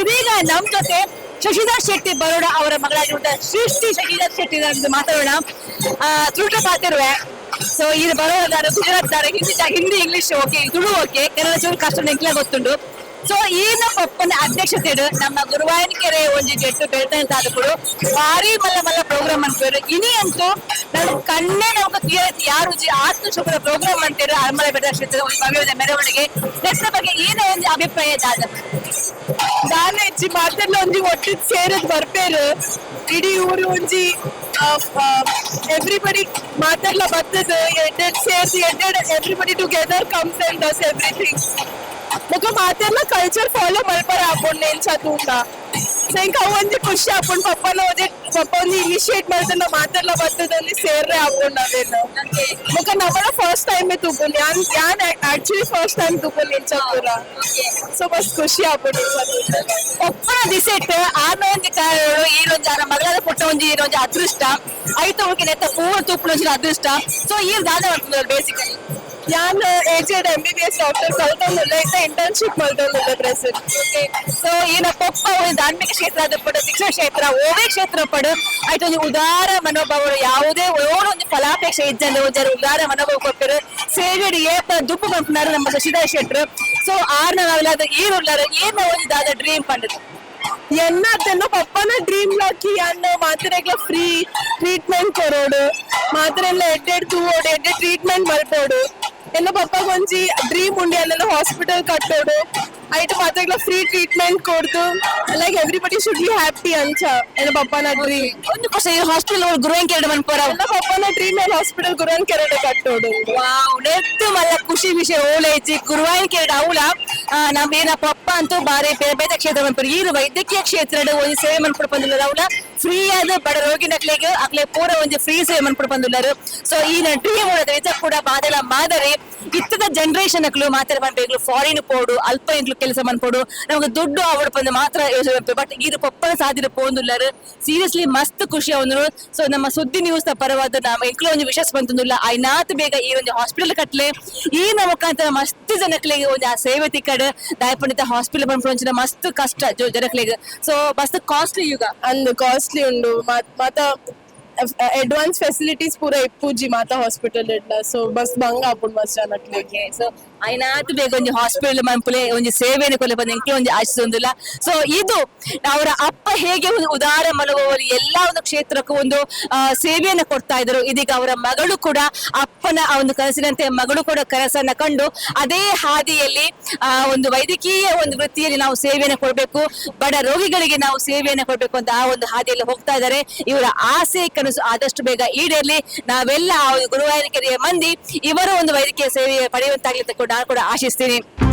ಇದೀಗ ನಮ್ ಜೊತೆ ಶಶಿಧರ್ ಶೆಟ್ಟಿ ಬರೋಡ ಅವರ ಮಗಳಾಗಿರುವಂತಹ ಸೃಷ್ಟಿ ಶಶಿಧರ್ ಶೆಟ್ಟಿ ಮಾತಾಡೋಣ. ತುಳು ಪಾತಿರುವೆ? ಸೊ ಇದು ಬರೋದಾರ Gujarat Hindi Hindi English okay Tulu okay Kannada, ಚೂರು ಕಷ್ಟ ನೆಂಕ್ಲೇ ಗೊತ್ತುಂಡು ಸೊ ಈ ನಮ್ಮ ಒಪ್ಪಂದ ಅಧ್ಯಕ್ಷತೆಡು ನಮ್ಮ ಗುರುವಾಯನಕೆರೆ ಒಂಜಿ ಜೆಟ್ಟು ಬೆಳ್ತಂತ ಆದಕ್ಕೂ ಭಾರಿ ಮಲ್ಲ ಮಲ್ಲ ಪ್ರೋಗ್ರಾಮ್ ಅನ್ಕೋರು ಇನಿ ಅಂತೂ ನಾನು ಕಣ್ಣೇ ನಮ್ಗೆ ಕ್ಲಿಯರ್ ಯಾರು ಆತ್ಮ ಶುಭದ ಪ್ರೋಗ್ರಾಮ್ ಅಂತೇಳಿ ಅರಮಲೆ ಬೆಟ್ಟ ಕ್ಷೇತ್ರದ ಒಂದು ಮೆರವಣಿಗೆ ನೆಕ್ಸ್ಟ್ ಬಗ್ಗೆ ಏನ ಒಂದು ಅಭಿಪ್ರಾಯ ದಾದ ದಾನ ಹೆಚ್ಚಿ ಮಾತೆಲ್ಲ ಒಂಜಿ ಒಟ್ಟು ಸೇರದ್ ಬರ್ಪೇರು ಇಡೀ ಊರು ಒಂಜಿ ಎವ್ರಿಬಡಿ ಮಾತೆಲ್ಲ ಬರ್ತದೆ ಎಡ್ ಸೇರ್ಸಿ Ed everybody together comes and does everything ಮುಖ ಮಾತೆಲ್ಲ ಕಲ್ಚರ್ ಫಾಲೋ ಮಲ್ಪರ ಹಾಕೊಂಡು ನೇನ್ ಚತೂಟ ಸೊ ಇಂಕ ಒಂಜಿ ಖುಷಿ ಹಾಕೊಂಡು ಪಪ್ಪನ ಒಂಜಿ ಪಪ್ಪ ಒಂದು ಇನಿಶಿಯೇಟ್ ಮಾಡ್ತಾನೆ ಮಾತೆಲ್ಲ ಬರ್ತದಲ್ಲಿ ಸೇರ್ರೆ ಹಾಕೊಂಡು ಅದೇನು ಮುಖ ನಮ್ಮನ ಫಸ್ಟ್ ಟೈಮ್ ತೂಕೊಂಡು ಯಾನ್ ಯಾನ್ ಆಕ್ಚುಲಿ ಫಸ್ಟ್ ಟೈಮ್ ತೂಕೊಂಡು ಚತೂರ ಸೊ ಬಸ್ ಖುಷಿ ಆಗ್ಬಿಟ್ಟು ಒಪ್ಪನ ದಿಸೆಟ್ ಆರ್ನ ಒಂಜಿ ಕಾರಣಗಳು ಈ ರೊಂಜಿ ಆನ ಮಗಳದ ಪುಟ್ಟ ಒಂಜಿ ಈ ರೊಂಜಿ ಅದೃಷ್ಟ ಐತ ಹೋಗಿ ನೆತ್ತ ಪೂರ ತೂಪುನ ಒಂಜಿ ಅದೃಷ್ಟ ಸೊ ಈ ದಾದ ಮಾಡ್ತಿದ್ದಾರೆ basically an aged M B B S doctor ಕಲ್ತೊಂದಿಲ್ಲ ಇಂತ ಇಂಟರ್ನ್ಶಿಪ್ ಮಾಡ್ತೊಂದಿಲ್ಲ ಓಕೆ ಸೊ ಈನ ಪಪ್ಪ ಒಂದು ಧಾರ್ಮಿಕ ಕ್ಷೇತ್ರ ಪಡು, ಶಿಕ್ಷಣ ಕ್ಷೇತ್ರ ಓವೇ ಕ್ಷೇತ್ರ ಪಡು. ಆಯ್ತು ಒಂದು ಉದಾರ ಮನೋಭಾವಗಳು, ಯಾವುದೇ ಓಡ್ ಒಂದು ಫಲಾಪೇಕ್ಷೆ ಇದ್ದಂದ್ರೆ ಒಂಜಾರು ಉದಾರ ಮನೋಭಾವ ಕೊಟ್ಟರು ಸೇವೆಡಿ ಏಪ, ದುಪ್ಪು ಬಂಪನಾರು ನಮ್ಮ ಶಶಿಧರ್ ಶೆಟ್ರು. ಸೊ ಆರ್ನ ನಾವೆಲ್ಲ ಏನು ಉಳ್ಳಾರು ಏನ ಒಂದು ದಾದ ಡ್ರೀಮ್ ಪಂಡದು ಎನ್ನ ಪಪ್ಪನ ಡ್ರೀಮ್ ಲಾಕಿ ಅನ್ನ ಮಾತ್ರೆಗ್ಲ ಫ್ರೀ ಟ್ರೀಟ್ಮೆಂಟ್ ಕೊರೋಡು ಮಾತ್ರೆಲ್ಲ ಎಡ್ಡೆಡ್ ತೂವೋಡು ಎಡ್ಡೆ ಟ್ರೀಟ್ಮೆಂಟ್ ಮಲ್ಪೋಡು ಎನ್ನ ಪಪ್ಪಗೊಂಜಿ ಡ್ರೀಮ್ ಉಂಡಿ ಅಲ್ಲೆಲ್ಲ ಹಾಸ್ಪಿಟಲ್ ಕಟ್ಟೋಡು ಐಟು ಮಾತ್ರ ಫ್ರೀ ಟ್ರೀಟ್ಮೆಂಟ್ ಕೊಡ್ತು like everybody should be happy ಅಂತ ಎಲ್ಲ ಪಪ್ಪನ ಡ್ರೀಮ್ ಒಂದು ಹಾಸ್ಪಿಟಲ್ ಈ ಹಾಸ್ಪಿಟಲ್ ಗುರುವಂಕ ಎರಡು ಮನ್ಪುರ? ಎಲ್ಲ ಪಪ್ಪನ ಡ್ರೀಮ್ ಎಲ್ಲ ಹಾಸ್ಪಿಟಲ್ ಗುರುವನ್ ಕೆರಡೆ ಕಟ್ಟೋಡು ವಾವ್ ನೆತ್ತು ಮಲ್ಲ ಖುಷಿ ವಿಷಯ ಓಲೈಚಿ ಗುರುವನ್ ಕೇಳಿದ ಅವಳ ನಮ್ಮ ಏನಪ್ಪ ಅಂತೂ ಬಾರಿ ಬೇರೆ ಬೇರೆ ಕ್ಷೇತ್ರ ಮನ್ಪುರ. ಈ ವೈದ್ಯಕೀಯ ಕ್ಷೇತ್ರ ಒಂದು ಸೇವೆ ಮಾಡ್ಕೊಂಡು ಬಂದಿಲ್ಲ ಅವಳ ರೋಗಿ ನಕ್ಲಿಗೆ ಅಕ್ಲೆ ಪೂರ ಒಂದು ಫ್ರೀ ಸೇವೆ ಮನ್ಪುರ ಬಂದಿಲ್ಲರು ಸೊ ಈ ಡ್ರೀಮ್ ಉಳ್ಳದ ನಿಜ ಕೂಡ ಬಾದಲ ಮಾದರಿ ಇತ್ತದ ಜನರೇಷನ್ ಅಕ್ಲು ಮಾತ್ರ ಮಾಡ್ಬೇಕು ಫಾರಿನ್ ಪೋಡು ಅಲ್ಪ ಇಂಗ್ಲು ಕೆಲಸ ಮನ್ಪೋಡು ನಮಗೆ ದುಡ್ಡು ಅವಡ್ ಬಂದು ಮಾತ್ರ ಯೋಚನೆ ಬಟ್ ಇದು ಪೊಪ್ಪನ ಸಾಧಿರ ಪೋಂದುಲ್ಲರು ಸೀರಿಯಸ್ಲಿ ಮಸ್ತ್ ಖುಷಿ ಅವನು ಸೊ ನಮ್ಮ ಸುದ್ದಿ ನ್ಯೂಸ್ ಪರವಾದ ನಮ್ಮ ಇಂಕ್ಲು ಒಂದು ವಿಶ್ವಾಸ ಬಂತಂದಿಲ್ಲ ಐನಾತ್ ಬೇಗ ಈ ಒಂದು ಹಾಸ್ಪಿಟಲ್ ಕಟ್ಲೆ. ಈ ನಮ್ಮ ಮುಖಾಂತರ ಮಸ್ತ್ ಜನಕ್ಲಿಗೆ ಒಂದು ಆ ಸೇವೆ ತಿಕ್ಕಡ್. ದಾಯಪಂಡಿತ ಹಾಸ್ಪಿಟಲ್ ಬಂದ್ಪಂಚಿನ ಮಸ್ತ್ ಕಷ್ಟ ಜನಕ್ಲಿಗೆ. ಸೊ ಮಸ್ತ್ ಕಾಸ್ಟ್ಲಿ ಯುಗ. ಅಂದ್ ಕಾಸ್ಟ್ಲಿ ಉಂಡು ಮತ್ ಅಡ್ವಾನ್ಸ್ ಫೆಸಿಲಿಟೀಸ್ ಪೂರ ಇಪ್ಪುಜಿ ಮಾತ ಹಾಸ್ಪಿಟಲ್ ಇಡ್ಲ ಸೊ ಬಸ್ ಬಂಗ ಆಪುಂಡು ಮಸ್ತ್ ಜನಕ್ಕೆ ಸೊ ಐನಾತ್ ಬೇಗ ಒಂದು ಹಾಸ್ಪಿಟಲ್ ಮನ್ಪುಲೆ ಒಂದು ಸೇವೆನೆ ಕೊಲೆ ಬಂದು ಒಂಜಿ ಆಶಿಸೊಂದಿಲ್ಲ ಸೊ ಇದು ಅವರ ಅಪ್ಪ ಹೇಗೆ ಒಂದು ಉದಾರ ಮಲಗುವವರು ಎಲ್ಲಾ ಒಂದು ಕ್ಷೇತ್ರಕ್ಕೂ ಒಂದು ಸೇವೆಯನ್ನು ಕೊಡ್ತಾ ಇದ್ರು ಇದೀಗ ಅವರ ಮಗಳು ಕೂಡ ಅಪ್ಪನ ಆ ಒಂದು ಕನಸಿನಂತೆ ಮಗಳು ಕೂಡ ಕನಸನ್ನ ಕಂಡು ಅದೇ ಹಾದಿಯಲ್ಲಿ, ಆ, ಒಂದು ವೈದ್ಯಕೀಯ ಒಂದು ವೃತ್ತಿಯಲ್ಲಿ ನಾವು ಸೇವೆಯನ್ನು ಕೊಡಬೇಕು, ಬಡ ರೋಗಿಗಳಿಗೆ ನಾವು ಸೇವೆಯನ್ನು ಕೊಡಬೇಕು ಅಂತ ಆ ಒಂದು ಹಾದಿಯಲ್ಲಿ ಹೋಗ್ತಾ ಇದ್ದಾರೆ. ಇವರ ಆಸೆ, ಕನಸು ಆದಷ್ಟು ಬೇಗ ಈಡೇರಲಿ. ನಾವೆಲ್ಲ ಆ ಒಂದು ಗುರುವಾರ ಕೆರೆಯ ಮಂದಿ, ಇವರ ಒಂದು ವೈದ್ಯಕೀಯ ಸೇವೆ ಪಡೆಯುವಂತಾಗ್ಲಿ ಅಂತ ನಾನು ಕೂಡ ಆಶಿಸ್ತೀನಿ.